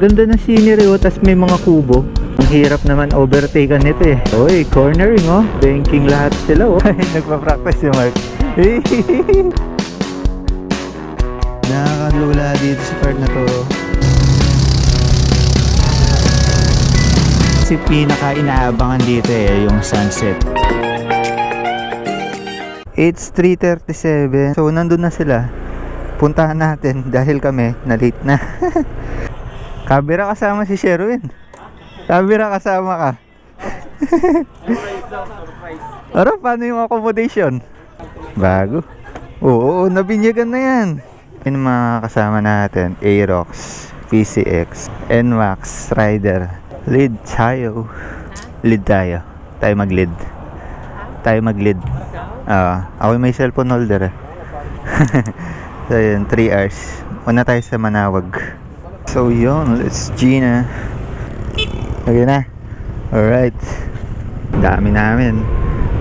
Ganda ng scenery oh, tas may mga kubo. Ang hirap naman overtaken nito eh. Uy, cornering oh. Banking lahat sila oh. Nagpa-practice si Mark. Nakakalula dito sa part na to. Kasi pinaka inaabangan dito eh, yung sunset. It's 3.37. So, nandun na sila. Puntahan natin dahil kami na late na. Kabira kasama si Sherwin. Kabira kasama ka. Aro, paano yung accommodation? Bago. Oo, nabinyagan na yan. Yung mga kasama natin, Aerox, PCX, NMAX, Rider, lead tayo. Lead tayo. Tayo mag-lead. Tayo mag-lead. Ah, ako may cellphone holder eh. so yun, 3 hours. Una tayo sa Manawag. So yun, let's Gina. Okay na. Alright. Dami namin.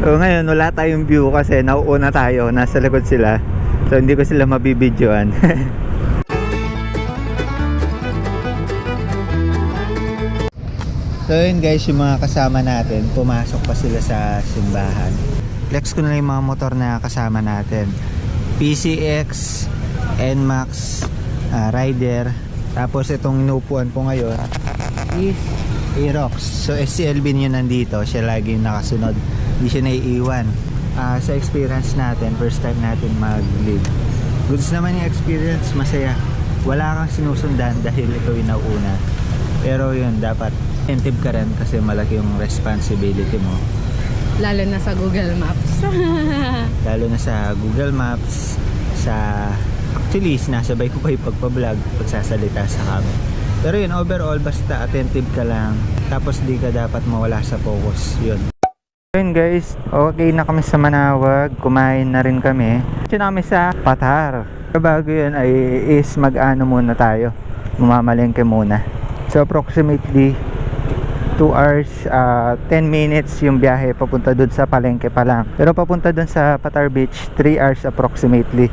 So ngayon, wala tayong view kasi nauuna tayo. Nasa likod sila. So hindi ko sila mabibidyoan. So yun guys, yung mga kasama natin, pumasok pa sila sa simbahan. Flex ko na yung mga motor na kasama natin. PCX, NMAX, ah, Rider, tapos itong inuupuan ko ngayon is Aerox. So SCLB niyo nandito, siya lagi nakasunod. Hindi siya naiiwan. Ah, sa experience natin, first time natin mag-lead. Goods naman yung experience, masaya. Wala kang sinusundan dahil ikaw yung nauna. Pero yun, dapat attentive ka rin kasi malaki yung responsibility mo. Lalo na sa Google Maps. Lalo na sa Google Maps, sa... Actually, sinasabay ko pa yung pagpa-vlog, pagsasalita sa camera. Pero yun, overall, basta attentive ka lang. Tapos di ka dapat mawala sa focus. Yun. Yun guys, okay na kami sa Manawag. Kumain na rin kami. Ito na kami sa Patar. Bago yun ay is mag-ano muna tayo. Mamamalengke muna. So approximately 2 hours, ah, 10 minutes yung biyahe papunta dun sa Palengke pa lang. Pero papunta dun sa Patar Beach, 3 hours approximately.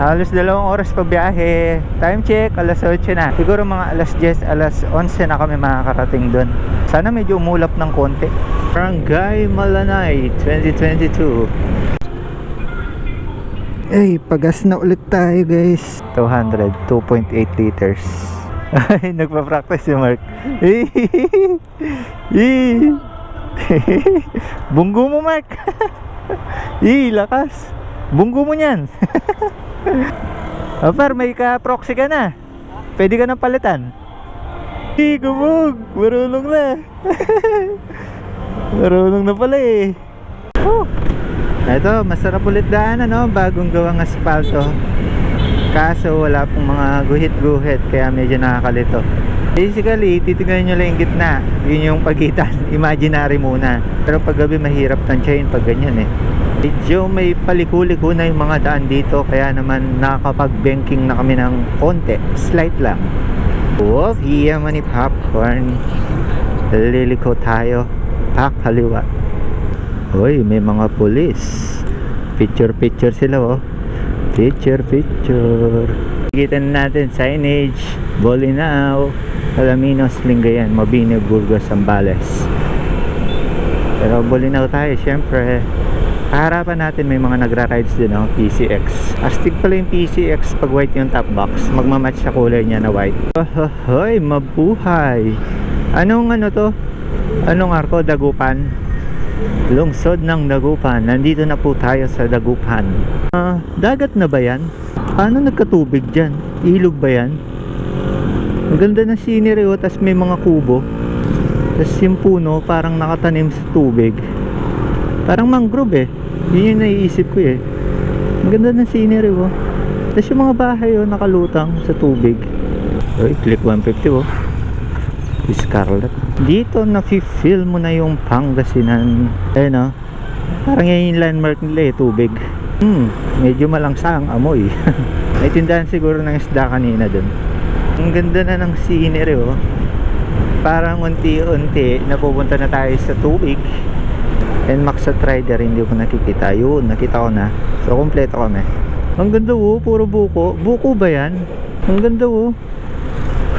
Halos dalawang oras pa biyahe. Time check, alas 8 na. Siguro mga alas 10, alas 11 na kami makakarating dun. Sana medyo umulap ng konti. Barangay Malanay 2022. Ay, pagas na ulit tayo guys. 200, 2.8 liters. Ay, nagpa-practice si Mark. Bunggo mo, Mark. Eh, lakas. Bunggo mo niyan. Apar, may ka-proxy ka na. Pwede ka nang palitan. Eh, gumog. Marunong na. Marunong na pala eh. Oh. Ito, masarap ulit daan ano, bagong gawang asfalto. Kaso wala pong mga guhit-guhit kaya medyo nakakalito. Basically, titignan nyo lang yung gitna. Yun yung pagitan. Imaginary muna. Pero pag gabi mahirap tansyahin pag ganyan eh. Medyo may paliko-liko na yung mga daan dito kaya naman nakakapag-banking na kami ng konti. Slight lang. Wow, hiyaman ni popcorn. Liliko tayo. Pak kaliwa. Hoy, may mga pulis. Picture-picture sila oh. Picture, picture. Kita natin signage, Bolinao, Alaminos, Lingayen, Mabini, Burgos, Zambales. Pero Bolinao tayo, syempre. Harapan natin may mga nagra-rides din, oh, PCX. Astig pala yung PCX pag white yung top box. Magmamatch sa kulay niya na white. Hoy, mabuhay. Anong ano to? Anong arko? Dagupan? Lungsod ng Dagupan. Nandito na po tayo sa Dagupan. Ah, dagat na ba yan? Paano nagkatubig dyan? Ilog ba yan? Ang ganda ng scenery oh, tas may mga kubo. Tas yung puno parang nakatanim sa tubig. Parang mangrove eh. Yun yung naiisip ko eh. Ang ganda ng scenery oh. Tas yung mga bahay oh, nakalutang sa tubig. Uy, click 150 oh. Scarlet. Dito na feel mo na yung Pangasinan. Ayun oh. Parang yan yung landmark nila eh, tubig. Hmm, medyo malangsang amoy. May tindahan siguro ng isda kanina dun. Ang ganda na ng scenery oh. Parang unti-unti napupunta na tayo sa tubig. And Max Rider hindi ko nakikita. Yun, nakita ko na. So, kompleto kami. Ang ganda oh, puro buko. Buko ba yan? Ang ganda oh.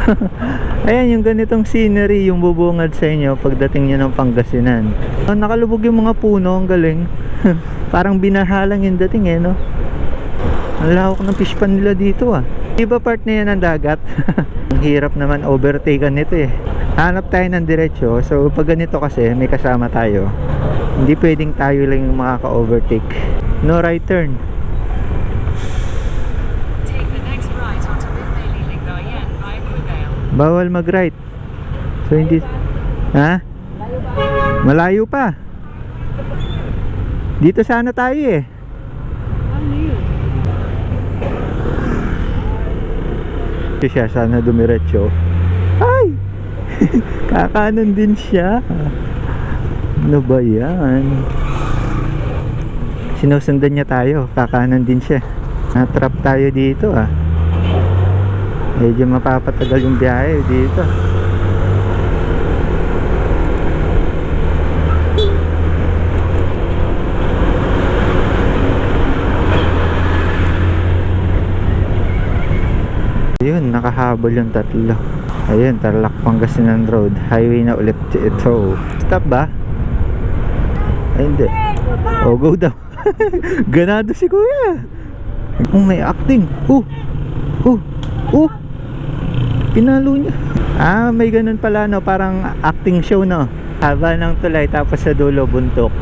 Ayan, yung ganitong scenery, yung bubungad sa inyo pagdating nyo ng Pangasinan. Oh, nakalubog yung mga puno, ang galing. Parang binahalang yung dating eh, no? Ang lawak ng fish pan nila dito ah. Iba part na yan ng dagat. ang hirap naman overtaken nito eh. Hanap tayo ng diretsyo. So pag ganito kasi, may kasama tayo. Hindi pwedeng tayo lang yung makaka-overtake. No right turn. Take the next right. Bawal. So hindi... Ha? Malayo pa. Dito sana tayo eh. Ito siya, sana dumiretso. Ay! Kakanan din siya. Ano ba yan? Sinusundan niya tayo. Kakanan din siya. Natrap tayo dito ah. Medyo mapapatagal yung biyahe dito. Ayun, nakahabol yung tatlo. Ayun, Tarlac Pangasinan Road. Highway na ulit ito. Stop ba? Ay, hindi. Oh, go daw. Ganado si kuya. Oh, may acting. Oh, oh, oh. Pinalo niya. Ah, may ganun pala no, parang acting show no. Haba ng tulay tapos sa dulo buntok.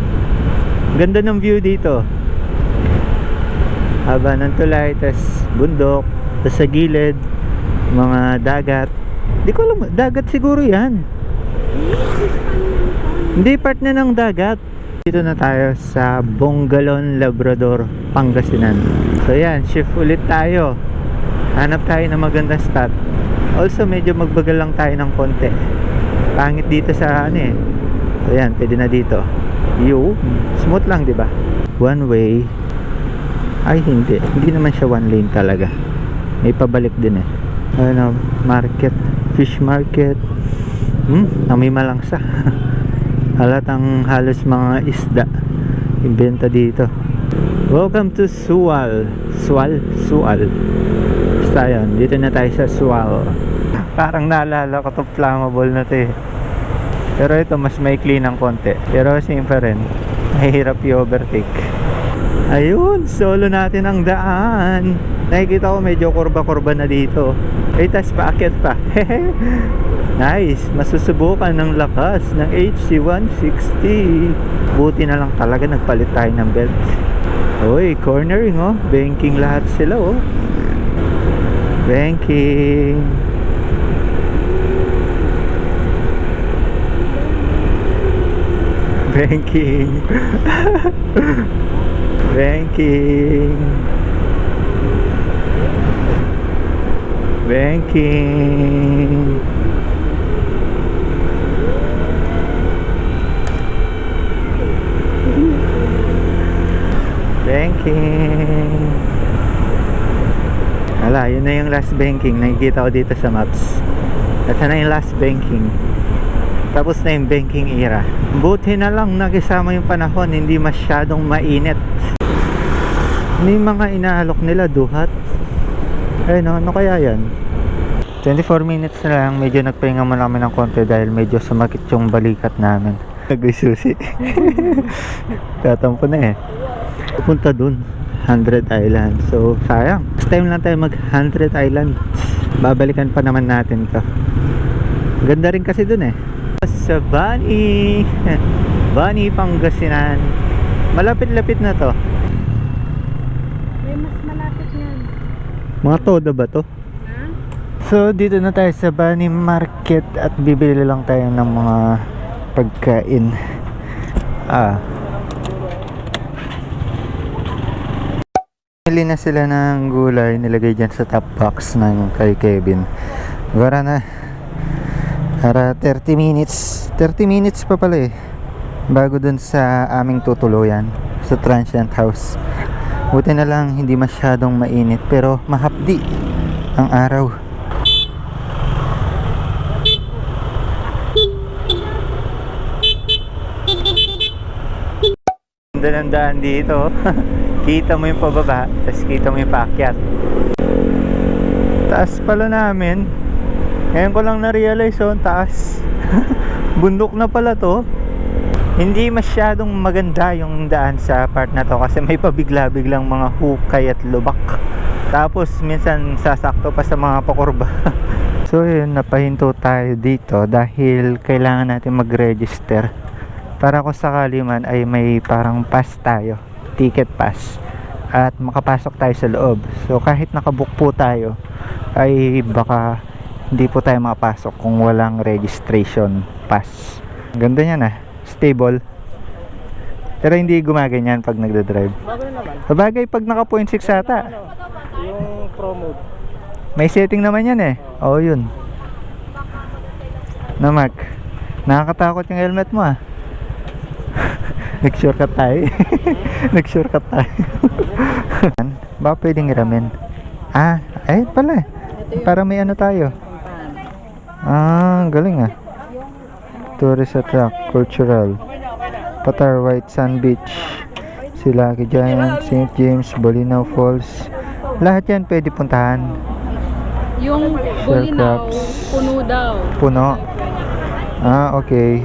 Ganda ng view dito. Haba ng tulay tapos bundok, tapos sa gilid mga dagat. Di ko alam, dagat siguro 'yan. Hindi part na ng dagat. Dito na tayo sa Bongalon, Labrador, Pangasinan. So yan, shift ulit tayo. Hanap tayo ng magandang spot. Also, medyo magbagal lang tayo ng konti. Pangit dito sa ano eh. So yan, pwede na dito. You, smooth lang, di ba? One way. Ay, hindi. Hindi naman siya one lane talaga. May pabalik din eh. Ano, market. Fish market. Hmm, amoy malangsa. Halatang halos mga isda. Ibenta dito. Welcome to Sual. Sual? Sual. Basta yun. Dito na tayo sa Sual. Parang naalala ko to flammable na to eh. Pero ito mas maikli ng konti. Pero siyempre rin, mahirap i-overtake. Ayun, solo natin ang daan. Nakikita ko medyo kurba-kurba na dito. Eh, tas paakyat pa. nice, masusubukan ng lakas ng HC160. Buti na lang talaga nagpalit tayo ng belt. Uy, cornering oh. Banking lahat sila oh. Banking. Banking. Banking. Banking. Banking. Wala, yun na yung last banking. Nakikita ko dito sa maps. Ito na yung last banking. Tapos na yung banking era. Buti na lang nakisama yung panahon, hindi masyadong mainit. May mga inaalok nila duhat. Ay no, ano kaya yan? 24 minutes na lang, medyo nagpahinga muna kami ng konti dahil medyo sumakit yung balikat namin. Nagsusi. Tatampo na eh. Pupunta dun, 100 Island. So, sayang. Next time lang tayo mag 100 Island. Babalikan pa naman natin to. Ganda rin kasi dun eh. Sa Bani. Bani, Pangasinan. Malapit-lapit na to. May mas malapit yan. Mga toda ba to? Ha? So, dito na tayo sa Bani Market at bibili lang tayo ng mga pagkain. Ah. Bili na sila ng gulay nilagay dyan sa top box ng kay Kevin. Gara na. Para 30 minutes. 30 minutes pa pala eh. Bago dun sa aming tutuluyan. Sa transient house. Buti na lang hindi masyadong mainit pero mahapdi ang araw. Ganda ng daan dito. kita mo yung pababa, tapos kita mo yung paakyat. Taas pala namin. Ngayon ko lang na-realize oh, taas. Bundok na pala to. Hindi masyadong maganda yung daan sa part na to kasi may pabigla-biglang mga hukay at lubak. Tapos minsan sasakto pa sa mga pakurba. so yun, napahinto tayo dito dahil kailangan natin mag-register. Para kung sakali man ay may parang pass tayo, ticket pass. At makapasok tayo sa loob. So kahit nakabook po tayo, ay baka hindi po tayo makapasok kung walang registration pass. Ganda niyan ah. Stable. Pero hindi gumaganyan pag nagda-drive. Bagay naman. Sabagay pag naka 0.6 ata. Yung pro mode. May setting naman yan eh. Oo yun. Na Mark. Nakakatakot yung helmet mo ah. Nag-shortcut tayo. Nag-shortcut tayo. Baka pwedeng iramin. Ah, eh pala. Para may ano tayo. Ah, galing ah. Tourist attract, cultural. Patar White Sand Beach. Silaki Giant, St. James, Bolinao Falls. Lahat yan pwede puntahan. Yung crabs. puno daw. Puno. Ah, okay.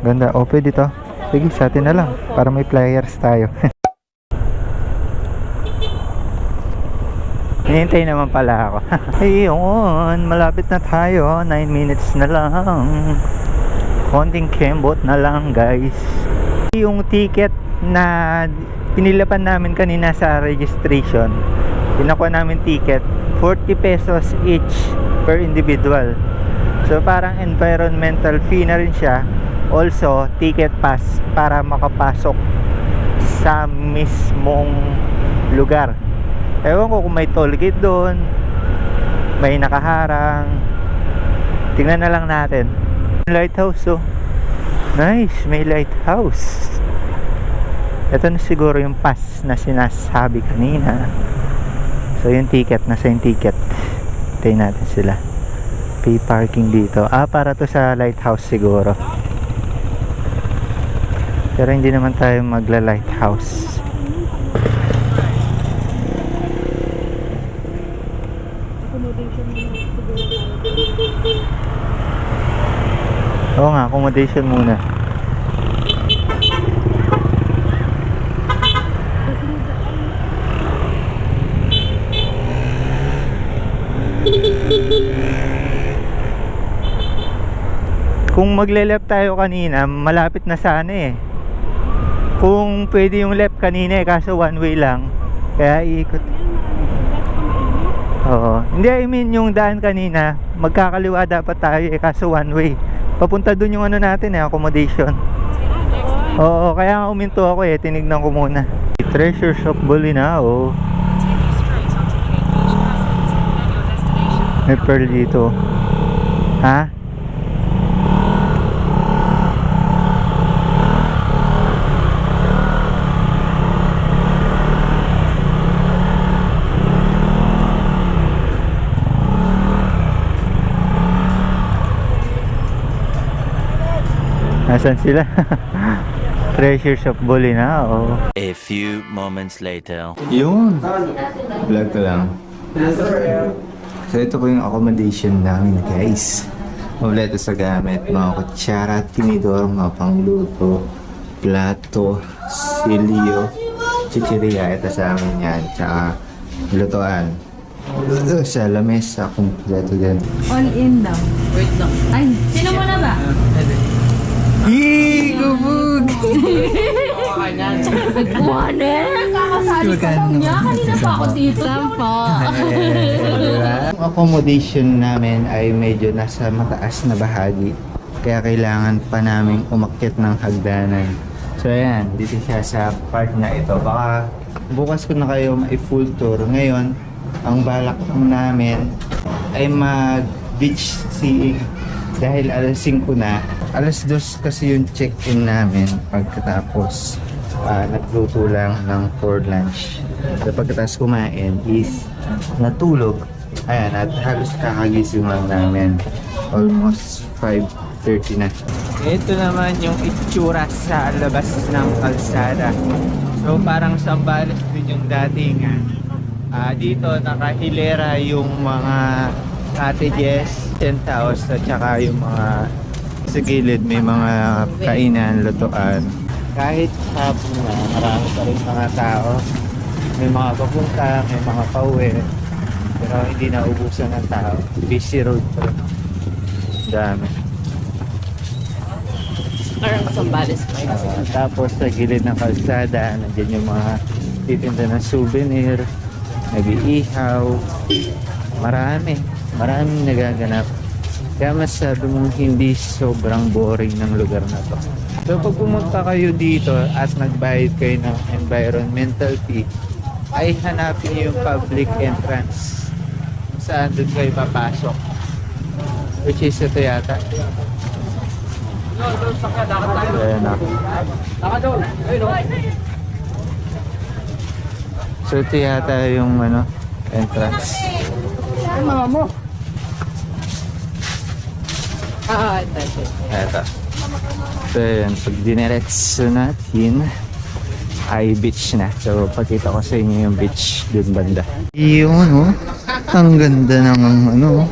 Ganda. O, pwede to. Sige, sa atin na lang. Para may flyers tayo. Hinihintay naman pala ako. Ayun, malapit na tayo. 9 minutes na lang. Konting kembot na lang, guys. Yung ticket na pinilapan namin kanina sa registration, pinakuha namin ticket, 40 pesos each per individual. So parang environmental fee na rin siya. Also, ticket pass para makapasok sa mismong lugar. Ewan ko kung may toll gate doon, may nakaharang. Tingnan na lang natin. Lighthouse oh. Nice, may lighthouse. Ito na siguro yung pass na sinasabi kanina. So yung ticket, nasa yung ticket. Tayo natin sila. Pay parking dito. Ah, para to sa lighthouse siguro. Pero hindi naman tayo magla-lighthouse. Oo nga, accommodation muna. Kung magle-left tayo kanina, malapit na sana eh. Kung pwede yung left kanina eh, kaso one way lang. Kaya iikot. Oo. Hindi, I mean yung daan kanina, magkakaliwa dapat tayo eh, kaso one way. Papunta dun yung ano natin eh, accommodation. Oo, kaya nga uminto ako eh, tinignan ko muna. Treasure Shop Bolinao. May pearl dito. Ha? Nasaan sila? Treasure Shop Bolinao. A few moments later. Yun. Vlog ko lang. So ito po yung accommodation namin guys. Kompleto sa gamit. Mga kutsara, tinidor, mga pangluto, plato, silyo, chichiria. Ito sa amin yan. Tsaka lutoan. Ito sa lamesa. Kompleto din. All in daw. Wait lang. Ay, sino mo na ba? Yee! Gubog! Kakasali ka lang niya. Kanina pa ako dito. Sampo. Ang accommodation namin ay medyo nasa mataas na bahagi. Kaya kailangan pa namin umakyat ng hagdanan. So ayan, dito siya sa part na ito. Baka bukas ko na kayo may full tour. Ngayon, ang balak namin ay mag beach seeing dahil alas 5 na. Alas 2 kasi yung check-in namin pagkatapos ah, nagluto lang ng for lunch. So pagkatapos kumain is natulog. Ayan, at halos kakagising lang namin. Almost 5.30 na. Ito naman yung itsura sa labas ng kalsada. So parang Sambales din yung dating ah, dito nakahilera yung mga cottages tent house at saka yung mga sa gilid may mga kainan, lutuan. Kahit hapon na, marami pa rin mga tao. May mga papunta, may mga pauwi. Pero hindi na ubusan ng tao. Busy road pa rin. Dami. Parang Sambales pa yun. Ah, tapos sa gilid ng kalsada, nandiyan yung mga titinda ng souvenir, nag-iihaw. Marami. Maraming nagaganap. Kaya masabi mong hindi sobrang boring ng lugar na to. So pag pumunta kayo dito at nagbayad kayo ng environmental fee, ay hanapin niyo yung public entrance kung saan doon kayo papasok. Which is ito yata. Ayan na. So ito yata yung ano, entrance. Ah, ito, ito. Eto. So yun, pag diniretso natin, ay beach na. So pakita ko sa inyo yung beach dun banda. Yun oh. Ang ganda ng ano,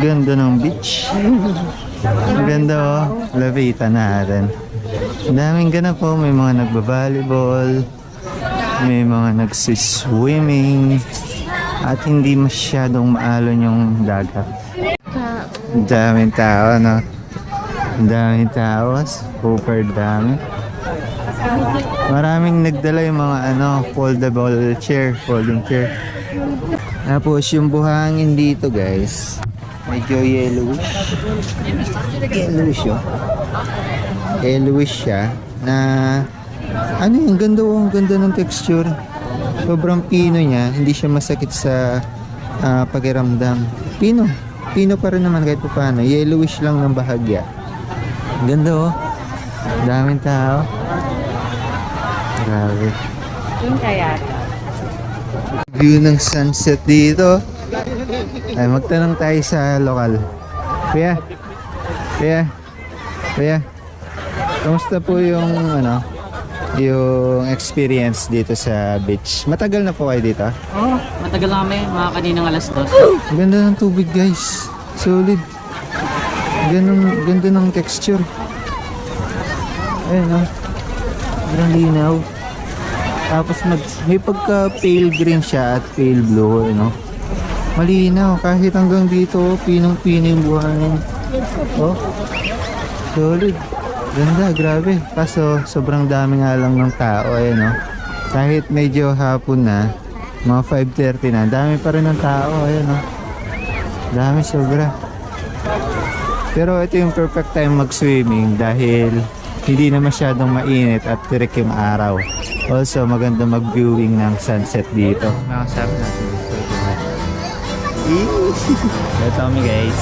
ganda ng beach. Ang ganda oh. Lapitan natin. Ang daming ganap po. May mga nagbabalibol. May mga nagsiswimming. At hindi masyadong maalon yung dagat. Ang daming tao, no? Ang daming tao. Super dami. Maraming nagdala yung mga ano, foldable chair, folding chair. Tapos yung buhangin dito guys, medyo yellowish. Yellowish yun. Yellowish siya na ano yung ganda oh, ang ganda ng texture. Sobrang pino niya, hindi siya masakit sa ah, pakiramdam. Pino. Pino pa rin naman kahit pa paano. Yellowish lang ng bahagya. Ganda oh. Daming tao. Grabe. Yung kaya. View ng sunset dito. Ay, magtanong tayo sa lokal. Kuya. Kuya. Kuya. Kamusta po yung ano, yung experience dito sa beach? Matagal na po kayo dito? Oh, matagal na kami. Mga kaninang alas dos. Ang Ganda ng tubig guys. Solid. Ganun, ganda ng texture. Ayun oh. Sobrang linaw. Tapos mag, may pagka pale green siya at pale blue, ano. Malinaw kahit hanggang dito, pinong-pino yung buhangin. Oh. Solid. Ganda, grabe. Kaso sobrang dami nga lang ng tao, ayun oh. Kahit medyo hapon na, mga 5.30 na, dami pa rin ng tao, ayun oh. Dami sobra. Pero ito yung perfect time mag-swimming dahil hindi na masyadong mainit at tirik yung araw. Also, maganda mag-viewing ng sunset dito. Makasap natin dito. Ito kami guys.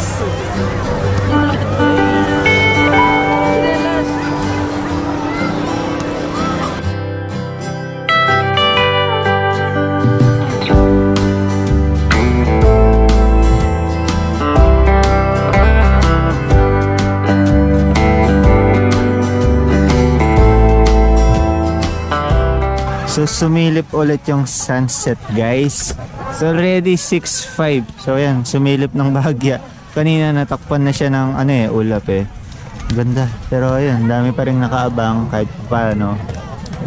So sumilip ulit yung sunset guys. So already 6.5. So ayan, sumilip ng bahagya. Kanina natakpan na siya ng ano eh, ulap eh. Ganda. Pero ayun, dami pa rin nakaabang kahit paano.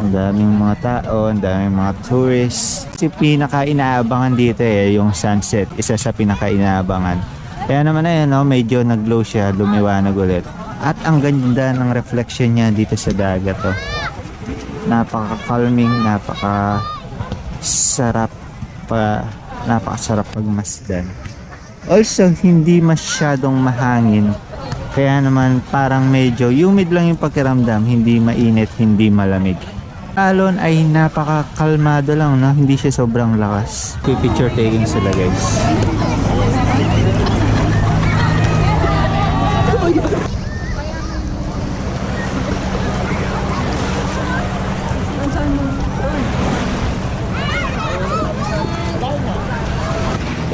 Ang daming mga tao, ang daming mga tourists. Kasi pinaka inaabangan dito eh, yung sunset. Isa sa pinaka inaabangan. Kaya naman ayun, no, medyo nag-glow siya, lumiwanag ulit. At ang ganda ng reflection niya dito sa dagat. Oh napaka-calming, napaka sarap pa napakasarap pagmasdan. Also, hindi masyadong mahangin. Kaya naman parang medyo humid lang yung pakiramdam, hindi mainit, hindi malamig. Alon ay napaka-kalmado lang, no? hindi siya sobrang lakas. Picture taking sila guys.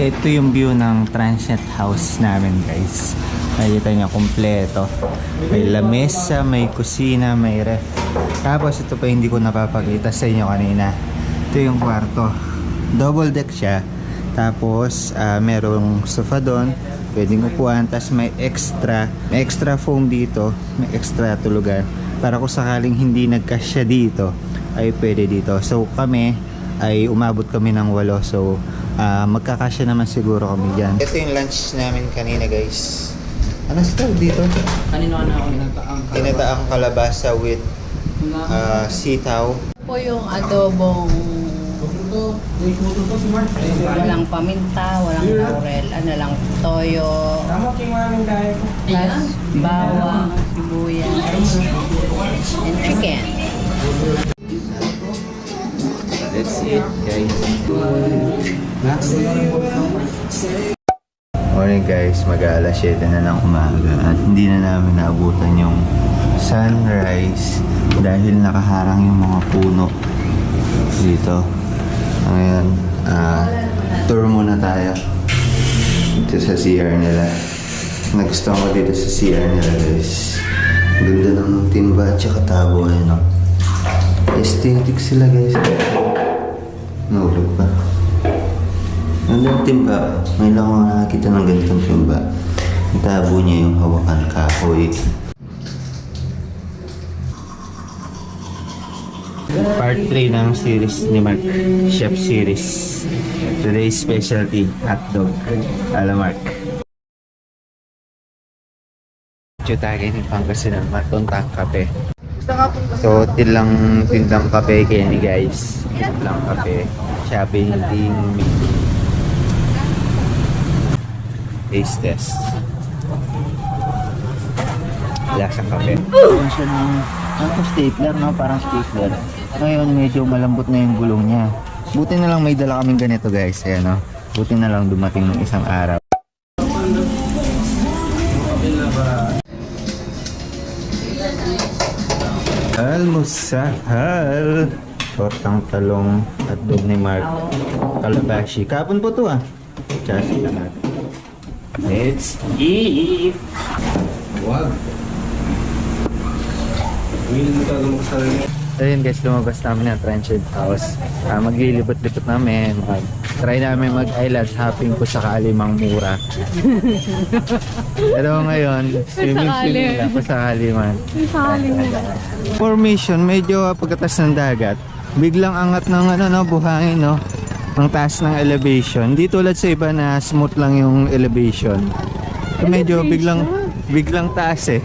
Ito yung view ng transient house namin guys. Nakikita niyo kompleto. May lamesa, may kusina, may ref. Tapos ito pa hindi ko napapakita sa inyo kanina. Ito yung kwarto. Double deck siya. Tapos ah, merong sofa doon. pwedeng upuan, tapos may extra, may extra foam dito, may extra tulugan. Para kung sakaling hindi nagkasya dito, ay pwede dito. So kami, ay umabot kami ng walo. So ah, magkakasya naman siguro kami dyan. Ito yung lunch namin kanina guys. Ano sa dito? Kanino ka na ako nagtaang Tinataang kalabasa with ah, sitaw. Po yung adobong walang paminta, walang laurel, ano lang, toyo, tas bawang, sibuyas, and chicken. That's it, guys. Morning guys, mag-aalas 7 na ng umaga at hindi na namin naabutan yung sunrise dahil nakaharang yung mga puno dito. Ngayon, ah, tour muna tayo dito sa CR nila. Nagustuhan ko dito sa CR nila guys. Ganda ng timba at saka tabo ano. Aesthetic sila guys. Nahulog. Ang yung timba, may lang ako nakakita ng ganitong timba. Ang tabo niya yung hawakan kahoy. Part 3 ng series ni Mark. Chef series. Today's specialty, hotdog. Ala Mark. Chutake ni Pangasinan, matuntang kape. So, tilang tindang kape kaya ni guys. Tilang kape. Shopping, ting, taste test. Lasang kape. Meron siya ng, stapler, no? Parang stapler. Ngayon, medyo malambot na yung gulong niya. Buti na lang may dala kaming ganito guys. Ayan, no? Buti na lang dumating ng isang araw. Almusahal. Tortang talong at dog ni Mark. Kalabashi. Kapon po to ah. Chassis natin. Let's eat! Ayun guys, lumabas namin ng Trenchard House. Ah, maglilibot-libot namin. Mag try namin mag-island hopping kung sakali mang mura. Pero ngayon, swimming swimming lang kung sakali man. Formation, medyo ah, pagkatas ng dagat. Biglang angat ng ano no, buhangin no. Ang taas ng elevation. Di tulad sa iba na smooth lang yung elevation. So, medyo biglang biglang taas eh.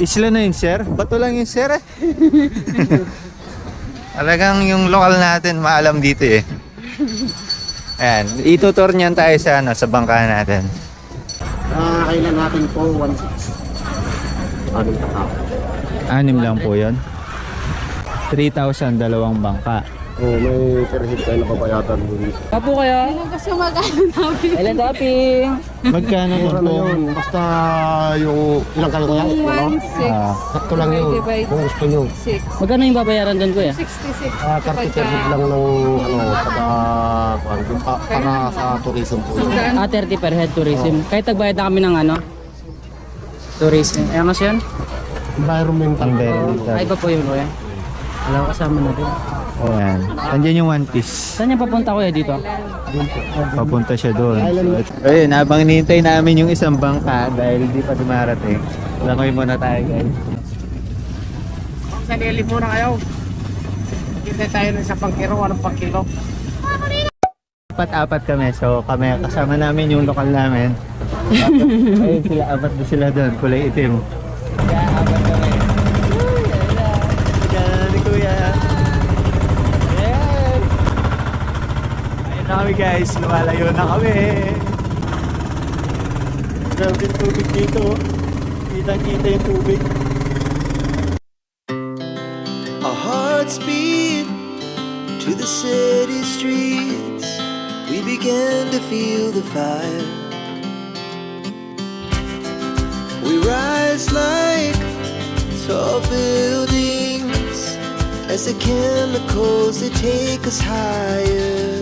Isla na yun, sir? Bato lang yun, sir eh. Talagang yung lokal natin maalam dito eh. Ayan, itutur niyan tayo sa ano, sa bangka natin. Ah, kailan natin po 1.6. Ano ka? Anim lang po yun. 3,000 dalawang bangka. Oh, may per head tayo napabayatan dun. Papo kaya? Kasi magano namin. Kailan topping? Magkano Mura po? na yun. Basta yung ilang kayo kaya? Ano? Ah, Sakto lang yun. Kung gusto nyo. Magkano yung babayaran doon kuya? 66. Ah, 30 per head lang ng ano, saka para, para sa tourism po yun. Ah, 30 per head tourism. Kahit nagbayad na kami ng ano? Tourism. Eh, ano siya? Environmental. Environmental. Ay, iba po yun kuya. Wala ko kasama na rin. Oh, yan. Andyan yung one piece. Saan niya papunta kuya dito? Papunta siya doon. So, ayun, habang hinihintay namin yung isang bangka dahil di pa dumarating. Langoy muna tayo guys. Sa Nelly muna kayo. Kita tayo ng sa pangkiro, anong pangkilo? Apat-apat kami. So kami, kasama namin yung lokal namin. Ayun sila, apat na sila doon. Kulay itim. Kami guys. Lumalayo na kami. Tubig dito. Kitang-kita yung tubig. Our hearts beat to the city streets. We began to feel the fire. We rise like tall buildings as the chemicals they take us higher.